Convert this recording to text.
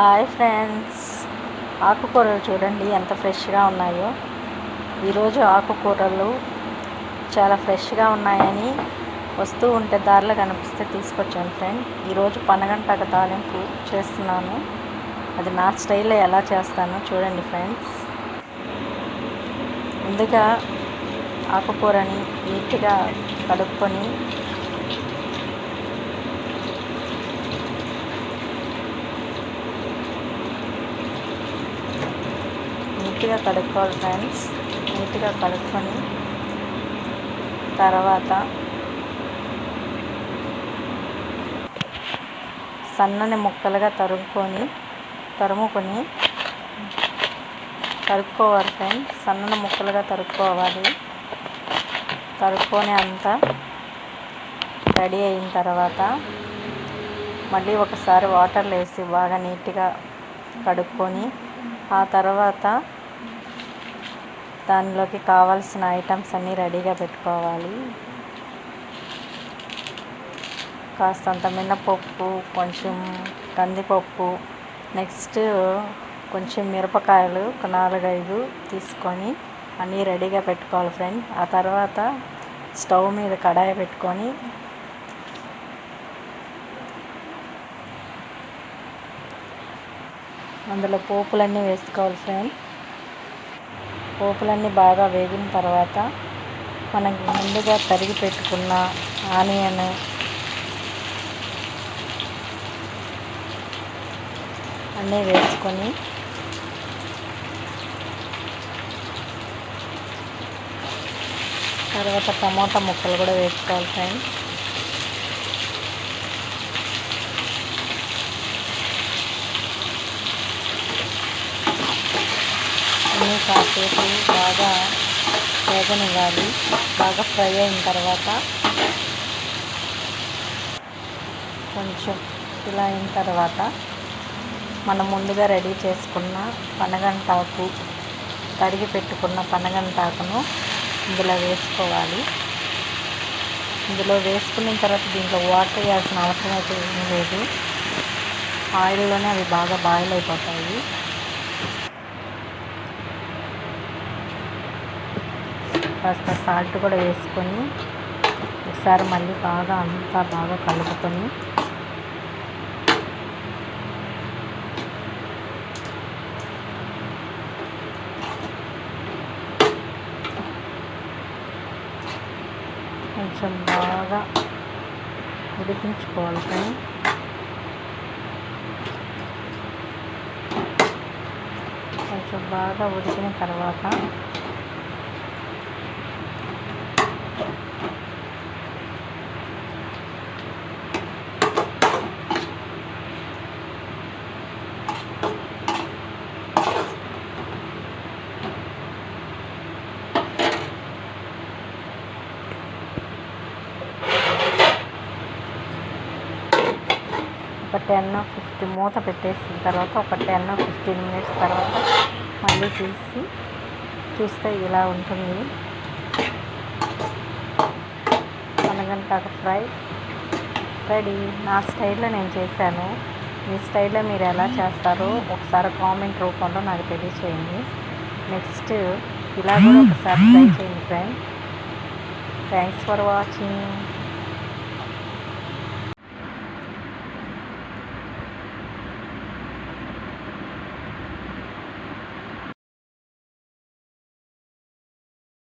Hi friends. ఆకుకూరలు చూడండి ఎంత ఫ్రెష్గా ఉన్నాయో. ఈరోజు ఆకుకూరలు చాలా ఫ్రెష్గా ఉన్నాయని వస్తూ ఉంటే దారిలో కనిపిస్తే తీసుకొచ్చాను ఫ్రెండ్. ఈరోజు పనగంటక తాలింపు చేస్తున్నాను. అది నా స్టైల్లో ఎలా చేస్తానో చూడండి ఫ్రెండ్స్. ముందుగా ఆకుకూరని నీట్గా కడుక్కొని నీట్గా కడుక్కోవాలి ఫ్రెండ్స్. నీట్గా కడుక్కొని తర్వాత సన్నని ముక్కలుగా తరుముకొని తరుముకొని తరుక్కోవాలి ఫ్రెండ్స్. సన్నని ముక్కలుగా తరుక్కోవాలి. తరుక్కొని అంతా రెడీ అయిన తర్వాత మళ్ళీ ఒకసారి వాటర్లో వేసి బాగా నీట్గా కడుక్కొని ఆ తర్వాత దానిలోకి కావాల్సిన ఐటమ్స్ అన్నీ రెడీగా పెట్టుకోవాలి. కాస్తంత మినపప్పు కొంచెం కందిపప్పు నెక్స్ట్ కొంచెం మిరపకాయలు ఒక నాలుగైదు తీసుకొని అన్నీ రెడీగా పెట్టుకోవాలి ఫ్రెండ్. ఆ తర్వాత స్టవ్ మీద కడాయి పెట్టుకొని అందులో పోపులన్నీ వేసుకోవాలి ఫ్రెండ్. పోపులన్నీ బాగా వేగిన తర్వాత మనకి ముందుగా తరిగి పెట్టుకున్న ఆనియన్ అన్నీ వేసుకొని తర్వాత టమోటా ముక్కలు కూడా వేసుకోవాలి ఫ్రెండ్స్ అన్నీ కాసేపు బాగా వేగనివ్వాలి. బాగా ఫ్రై అయిన తర్వాత కొంచెం ఇలా అయిన తర్వాత మనం ముందుగా రెడీ చేసుకున్న పనగంటాకు తరిగి పెట్టుకున్న పనగంటాకును ఇందులో వేసుకోవాలి. ఇందులో వేసుకున్న తర్వాత దీంట్లో వాటర్ వేయాల్సిన అవసరం అయితే ఏమీ లేదు. ఆయిల్లోనే అవి బాగా బాయిల్ అయిపోతాయి. కాస్త సాల్ట్ కూడా వేసుకొని ఒకసారి మళ్ళీ బాగా అంతా బాగా కలుపుకొని కొంచెం బాగా ఉడికించుకోవాలి కానీ కొంచెం బాగా ఉడికిన తర్వాత ఒక టెన్ ఫిఫ్టీ మూత పెట్టేసిన తర్వాత ఒక టెన్ ఫిఫ్టీన్ మినిట్స్ తర్వాత మళ్ళీ తీసి చూస్తే ఇలా ఉంటుంది. అనగంటాకు ఫ్రై. రెడీ. నా స్టైల్లో నేను చేశాను. మీ స్టైల్లో మీరు ఎలా చేస్తారో ఒకసారి కామెంట్ రూపంలో నాకు తెలియచేయండి. నెక్స్ట్ ఇలా కూడా ఒకసారి ట్రై చేయండి ఫ్రెండ్. Thanks for watching